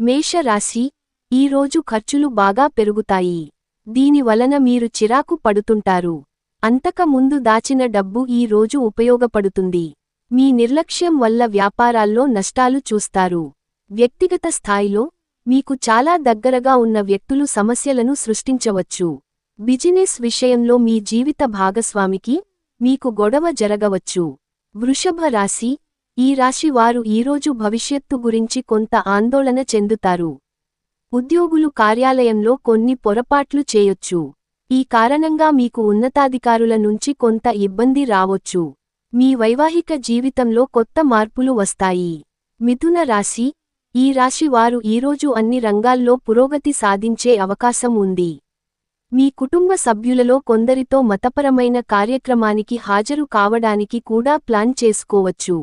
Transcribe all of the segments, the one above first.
మేషరాశి ఈరోజు ఖర్చులు బాగా పెరుగుతాయి. దీని వలన మీరు చిరాకు పడుతుంటారు. అంతక ముందు దాచిన డబ్బు ఈ రోజు ఉపయోగపడుతుంది. మీ నిర్లక్ష్యం వల్ల వ్యాపారాల్లో నష్టాలు చూస్తారు. వ్యక్తిగత స్థాయిలో మీకు చాలా దగ్గరగా ఉన్న వ్యక్తులు సమస్యలను సృష్టించవచ్చు. బిజినెస్ విషయంలో మీ జీవిత భాగస్వామికి మీకు గొడవ జరగవచ్చు. వృషభ రాశి ఈ రాశి వారు ఈరోజు భవిష్యత్తు గురించి కొంత ఆందోళన చెందుతారు. ఉద్యోగులు కార్యాలయంలో కొన్ని పొరపాట్లు చేయొచ్చు. ఈ కారణంగా మీకు ఉన్నతాధికారుల నుంచి కొంత ఇబ్బంది రావొచ్చు. మీ వైవాహిక జీవితంలో కొత్త మార్పులు వస్తాయి. మిథున రాశి ఈ రాశి వారు ఈరోజు అన్ని రంగాల్లో పురోగతి సాధించే అవకాశం ఉంది. మీ కుటుంబ సభ్యులలో కొందరితో మతపరమైన కార్యక్రమానికి హాజరు కావడానికి కూడా ప్లాన్ చేసుకోవచ్చు.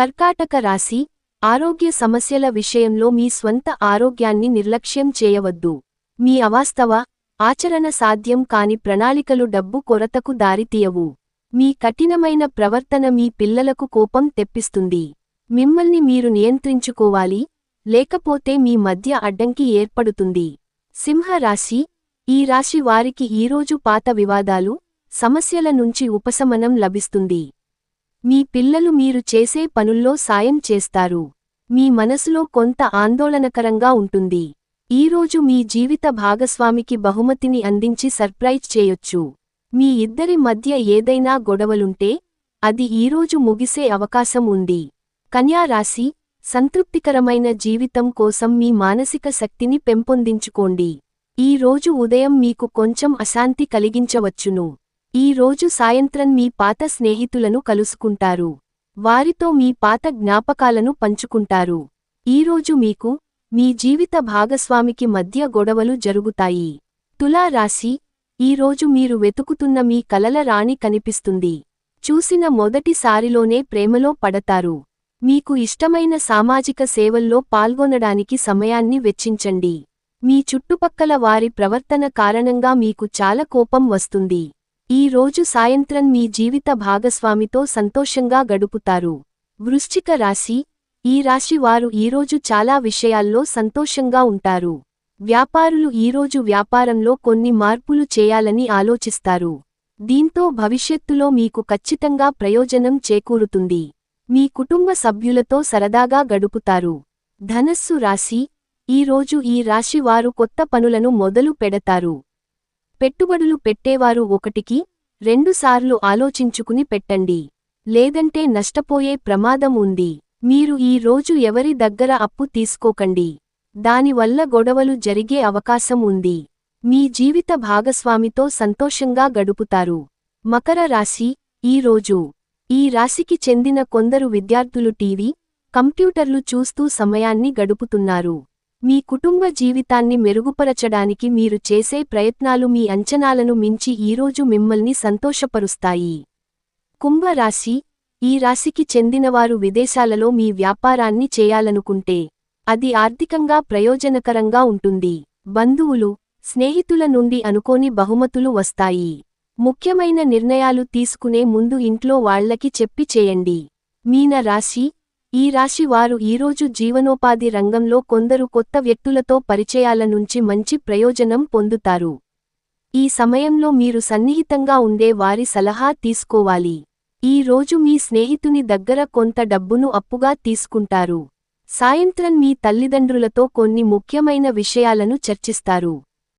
కర్కాటక రాశి ఆరోగ్య సమస్యల విషయంలో మీ స్వంత ఆరోగ్యాన్ని నిర్లక్ష్యం చేయవద్దు. మీ అవాస్తవ ఆచరణ సాధ్యం కాని ప్రణాళికలు డబ్బు కొరతకు దారితీయవు మీ కఠినమైన ప్రవర్తన మీ పిల్లలకు కోపం తెప్పిస్తుంది. మిమ్మల్ని మీరు నియంత్రించుకోవాలి లేకపోతే మీ మధ్య అడ్డంకి ఏర్పడుతుంది. సింహరాశి ఈ రాశి వారికి ఈరోజు పాత వివాదాలు సమస్యల నుంచి ఉపశమనం లభిస్తుంది. మీ పిల్లలు మీరు చేసే పనుల్లో సాయం చేస్తారు. మీ మనసులో కొంత ఆందోళనకరంగా ఉంటుంది. ఈరోజు మీ జీవిత భాగస్వామికి బహుమతిని అందించి సర్ప్రైజ్ చేయొచ్చు. మీ ఇద్దరి మధ్య ఏదైనా గొడవలుంటే అది ఈరోజు ముగిసే అవకాశం ఉంది. కన్యారాశి సంతృప్తికరమైన జీవితం కోసం మీ మానసిక శక్తిని పెంపొందించుకోండి. ఈ రోజు ఉదయం మీకు కొంచెం అశాంతి కలిగించవచ్చును. ఈ రోజు సాయంత్రం మీ పాత స్నేహితులను కలుసుకుంటారు. వారితో మీ పాత జ్ఞాపకాలను పంచుకుంటారు. ఈరోజు మీకు మీ జీవిత భాగస్వామికి మధ్య గొడవలు జరుగుతాయి. తులా రాశి ఈరోజు మీరు వెతుకుతున్న మీ కలల రాణి కనిపిస్తుంది. చూసిన మొదటిసారిలోనే ప్రేమలో పడతారు. మీకు ఇష్టమైన సామాజిక సేవల్లో పాల్గొనడానికి సమయాన్ని వెచ్చించండి. మీ చుట్టుపక్కల వారి ప్రవర్తన కారణంగా మీకు చాలా కోపం వస్తుంది. ఈ రోజు సాయంత్రం మీ జీవిత భాగస్వామితో సంతోషంగా గడుపుతారు. వృశ్చిక రాశి ఈ రాశి వారు ఈరోజు చాలా విషయాల్లో సంతోషంగా ఉంటారు. వ్యాపారులు ఈరోజు వ్యాపారంలో కొన్ని మార్పులు చేయాలని ఆలోచిస్తారు. దీంతో భవిష్యత్తులో మీకు ఖచ్చితంగా ప్రయోజనం చేకూరుతుంది. మీ కుటుంబ సభ్యులతో సరదాగా గడుపుతారు. ధనస్సు రాశి ఈరోజు ఈ రాశి వారు కొత్త పనులను మొదలు పెడతారు. పెట్టుబడులు పెట్టేవారు ఒకటికి రెండుసార్లు ఆలోచించుకుని పెట్టండి. లేదంటే నష్టపోయే ప్రమాదం ఉంది. మీరు ఈ రోజు ఎవరి దగ్గర అప్పు తీసుకోకండి. దానివల్ల గొడవలు జరిగే అవకాశం ఉంది. మీ జీవిత భాగస్వామితో సంతోషంగా గడుపుతారు. మకర రాశి ఈ రోజు. ఈ రాశికి చెందిన కొందరు విద్యార్థులు టీవీ కంప్యూటర్లు చూస్తూ సమయాన్ని గడుపుతున్నారు. మీ కుటుంబ జీవితాన్ని మెరుగుపరచడానికి మీరు చేసే ప్రయత్నాలు మీ అంచనాలను మించి ఈరోజు మిమ్మల్ని సంతోషపరుస్తాయి. కుంభరాశి ఈ రాశికి చెందినవారు విదేశాలలో మీ వ్యాపారాన్ని చేయాలనుకుంటే అది ఆర్థికంగా ప్రయోజనకరంగా ఉంటుంది. బంధువులు స్నేహితుల నుండి అనుకోని బహుమతులు వస్తాయి. ముఖ్యమైన నిర్ణయాలు తీసుకునే ముందు ఇంట్లో వాళ్ళకి చెప్పి చేయండి. మీన రాశి ఈ రాశి వారు ఈరోజు జీవనోపాధి రంగంలో కొందరు కొత్త వ్యక్తులతో పరిచయాల నుంచి మంచి ప్రయోజనం పొందుతారు. ఈ సమయంలో మీరు సన్నిహితంగా ఉండే వారి సలహా తీసుకోవాలి. ఈ రోజు మీ స్నేహితుని దగ్గర కొంత డబ్బును అప్పుగా తీసుకుంటారు. సాయంత్రం మీ తల్లిదండ్రులతో కొన్ని ముఖ్యమైన విషయాలను చర్చిస్తారు.